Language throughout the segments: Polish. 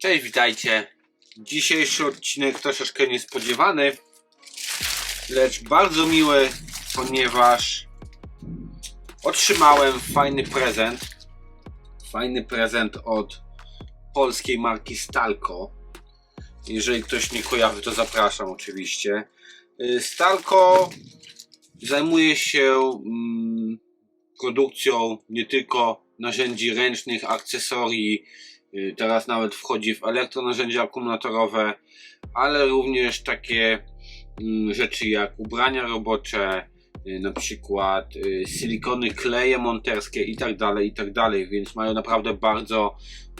Cześć, witajcie. Dzisiejszy odcinek troszeczkę niespodziewany, lecz bardzo miły, ponieważ otrzymałem fajny prezent. Fajny prezent od polskiej marki Stalco. Jeżeli ktoś nie kojarzy, to zapraszam oczywiście. Y, Stalco zajmuje się mm, produkcją nie tylko narzędzi ręcznych, akcesorii, teraz nawet wchodzi w elektronarzędzia akumulatorowe, ale również takie mm, rzeczy jak ubrania robocze, y, na przykład y, silikony, kleje monterskie i tak dalej, i tak więc mają naprawdę bardzo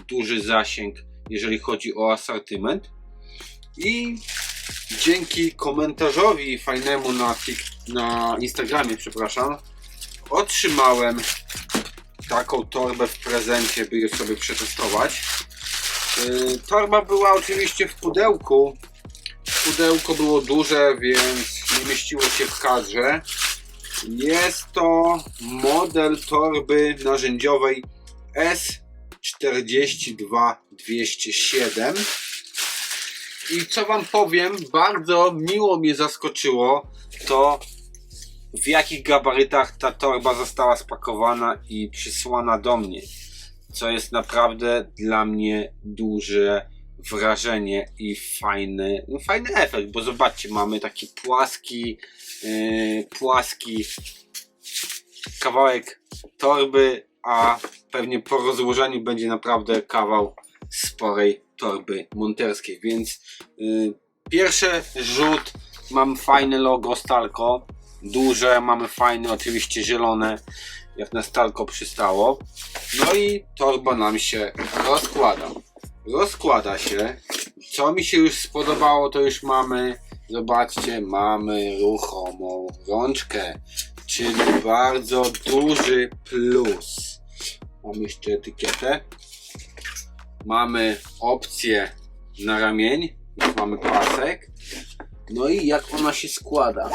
duży zasięg, jeżeli chodzi o asortyment. I dzięki komentarzowi fajnemu na, na Instagramie, przepraszam, otrzymałem taką torbę w prezencie, by je sobie przetestować. Yy, torba była oczywiście w pudełku. Pudełko było duże, więc nie mieściło się w kadrze. Jest to model torby narzędziowej S42207. I co wam powiem, bardzo miło mnie zaskoczyło to w jakich gabarytach ta torba została spakowana i przysłana do mnie. Co jest naprawdę dla mnie duże wrażenie i fajny, no fajny efekt, bo zobaczcie, mamy taki płaski, yy, płaski kawałek torby, a pewnie po rozłożeniu będzie naprawdę kawał sporej torby monterskiej, więc yy, pierwszy rzut mam fajne logo Stalco, duże, mamy fajne, oczywiście zielone, jak na Stalco przystało. No i torba nam się rozkłada. Rozkłada się. Co mi się już spodobało, to już mamy, zobaczcie, mamy ruchomą rączkę, czyli bardzo duży plus. Mamy jeszcze etykietę. Mamy opcję na ramień, mamy pasek. No i jak ona się składa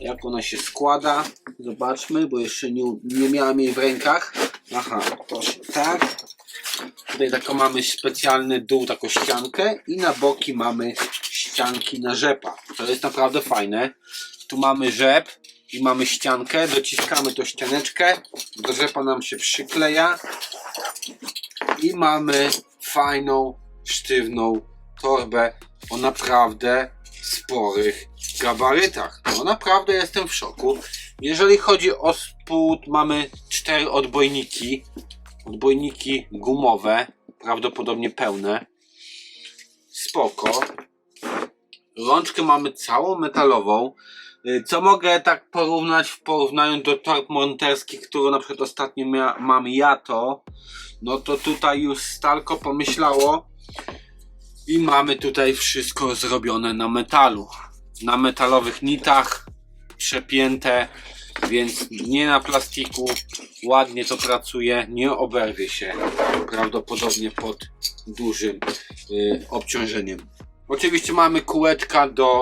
jak ona się składa. Zobaczmy, bo jeszcze nie, nie miałem jej w rękach. Aha, to się tak. Tutaj taką mamy specjalny dół, taką ściankę i na boki mamy ścianki na rzepa. To jest naprawdę fajne. Tu mamy rzep i mamy ściankę. Dociskamy tą ścianeczkę. Do rzepa nam się przykleja. I mamy fajną, sztywną torbę o naprawdę sporych gabarytach. No naprawdę jestem w szoku. Jeżeli chodzi o spód, mamy cztery odbojniki. Odbojniki gumowe, prawdopodobnie pełne. Spoko. Rączkę mamy całą metalową. Y, Co mogę tak porównać w porównaniu do torb monterskich, które na przykład ostatnio mam ja to, no to tutaj już Stalko pomyślało i mamy tutaj wszystko zrobione na metalu. Na metalowych nitach, przepięte, więc nie na plastiku. Ładnie to pracuje, nie oberwie się prawdopodobnie pod dużym y, obciążeniem. Oczywiście mamy kółeczka do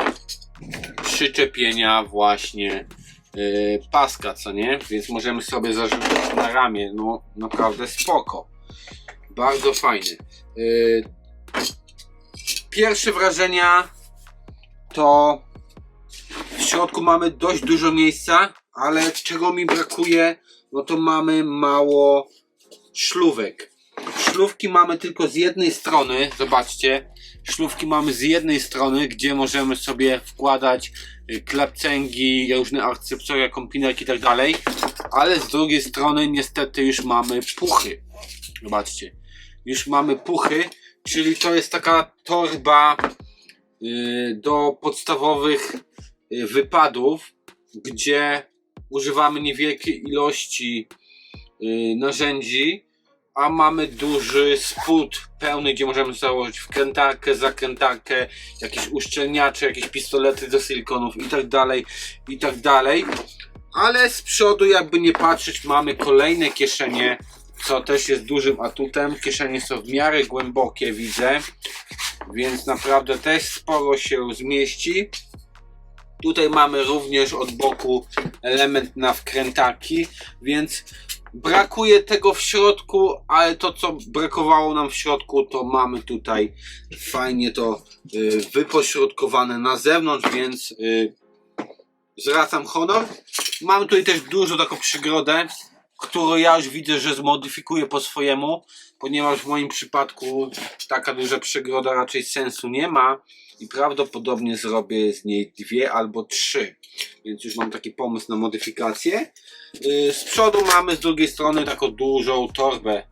przyczepienia właśnie y, paska, co nie? Więc możemy sobie zarzucić na ramię. No naprawdę spoko. Bardzo fajny. Y, pierwsze wrażenia to w środku mamy dość dużo miejsca, ale czego mi brakuje, no to mamy mało szlówek. Szlówki mamy tylko z jednej strony, zobaczcie. Szlówki mamy z jednej strony, gdzie możemy sobie wkładać y, klepcęgi, różne akcesoria, kompinerki i tak dalej. Ale z drugiej strony niestety już mamy puchy. Zobaczcie. Już mamy puchy, czyli to jest taka torba y, do podstawowych y, wypadów, gdzie używamy niewielkiej ilości y, narzędzi, a mamy duży spód pełny, gdzie możemy założyć wkrętarkę, zakrętarkę, jakieś uszczelniacze, jakieś pistolety do silikonów i tak dalej, i tak dalej. Ale z przodu, jakby nie patrzeć, mamy kolejne kieszenie, co też jest dużym atutem. Kieszenie są w miarę głębokie, widzę, więc naprawdę też sporo się zmieści. Tutaj mamy również od boku element na wkrętaki, więc Brakuje tego w środku, ale to co brakowało nam w środku, to mamy tutaj fajnie to y, wypośrodkowane na zewnątrz, więc y, zwracam honor. Mam tutaj też dużo taką przygrodę, którą ja już widzę, że zmodyfikuję po swojemu, ponieważ w moim przypadku taka duża przygroda raczej sensu nie ma i prawdopodobnie zrobię z niej dwie albo trzy. Więc już mam taki pomysł na modyfikację. Yy, Z przodu mamy z drugiej strony taką dużą torbę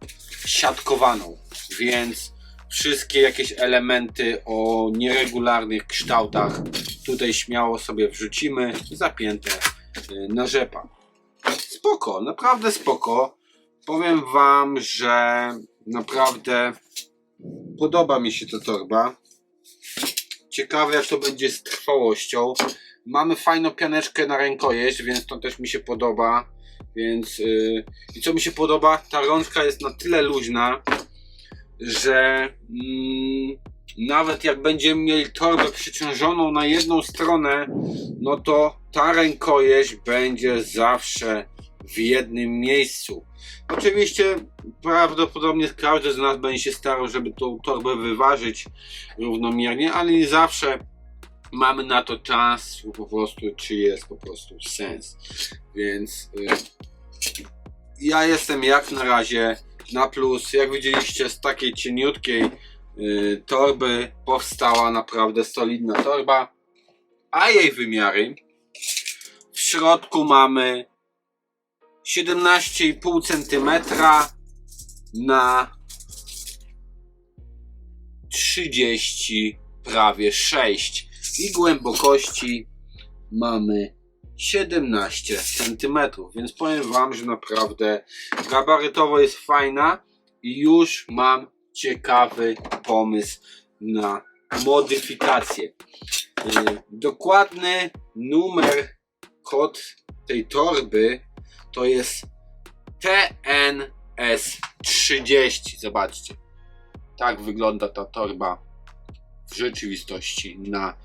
siatkowaną, więc wszystkie jakieś elementy o nieregularnych kształtach tutaj śmiało sobie wrzucimy, zapięte yy, na rzepa. Spoko, naprawdę spoko. Powiem wam, że naprawdę podoba mi się ta torba. Ciekawe jak to będzie z trwałością. Mamy fajną pianeczkę na rękojeść, więc to też mi się podoba. Więc yy, i co mi się podoba, ta rączka jest na tyle luźna, że mm, nawet jak będziemy mieli torbę przyciążoną na jedną stronę, no to ta rękojeść będzie zawsze w jednym miejscu. Oczywiście prawdopodobnie każdy z nas będzie się starał, żeby tą torbę wyważyć równomiernie, ale nie zawsze mamy na to czas po prostu, czy jest po prostu sens. Więc y, ja jestem jak na razie na plus. Jak widzieliście z takiej cieniutkiej torby powstała naprawdę solidna torba, a jej wymiary. W środku mamy 17,5 cm na 30 prawie 6 i głębokości mamy 17 cm, więc powiem Wam, że naprawdę gabarytowo jest fajna i już mam ciekawy pomysł na modyfikację. Yy, Dokładny numer, kod tej torby to jest TNS30. Zobaczcie. Tak wygląda ta torba w rzeczywistości na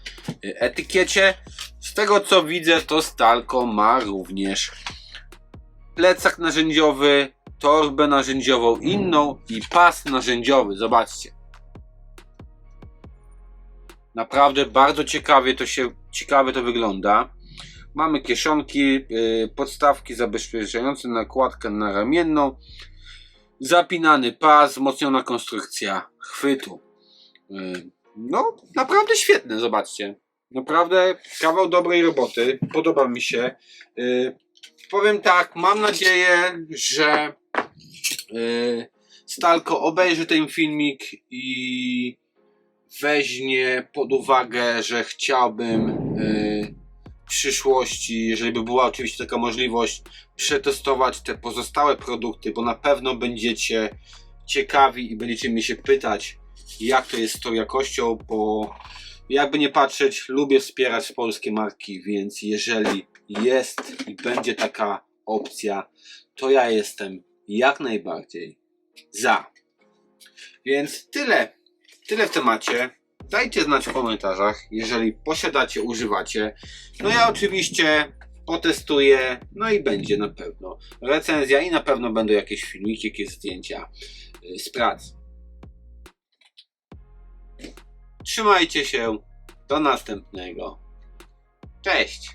y, etykiecie. Z tego co widzę, to Stalko ma również plecak narzędziowy, torbę narzędziową inną i pas narzędziowy. Zobaczcie. Naprawdę bardzo ciekawie to się ciekawie to wygląda. Mamy kieszonki, yy, podstawki zabezpieczające nakładkę na ramienną, zapinany pas, wzmocniona konstrukcja chwytu. Yy, no, naprawdę świetne, zobaczcie. Naprawdę kawał dobrej roboty. Podoba mi się. Yy, powiem tak, mam nadzieję, że Stalko obejrzy ten filmik i weźmie pod uwagę, że chciałbym yy, w przyszłości, jeżeli by była oczywiście taka możliwość, przetestować te pozostałe produkty, bo na pewno będziecie ciekawi i będziecie mi się pytać, jak to jest z tą jakością, bo jakby nie patrzeć, lubię wspierać polskie marki, więc jeżeli jest i będzie taka opcja, to ja jestem jak najbardziej za. Więc tyle, tyle w temacie. Dajcie znać w komentarzach, jeżeli posiadacie, używacie. No ja oczywiście potestuję, no i będzie na pewno recenzja i na pewno będą jakieś filmiki, jakieś zdjęcia y, z prac. Trzymajcie się. Do następnego. Cześć.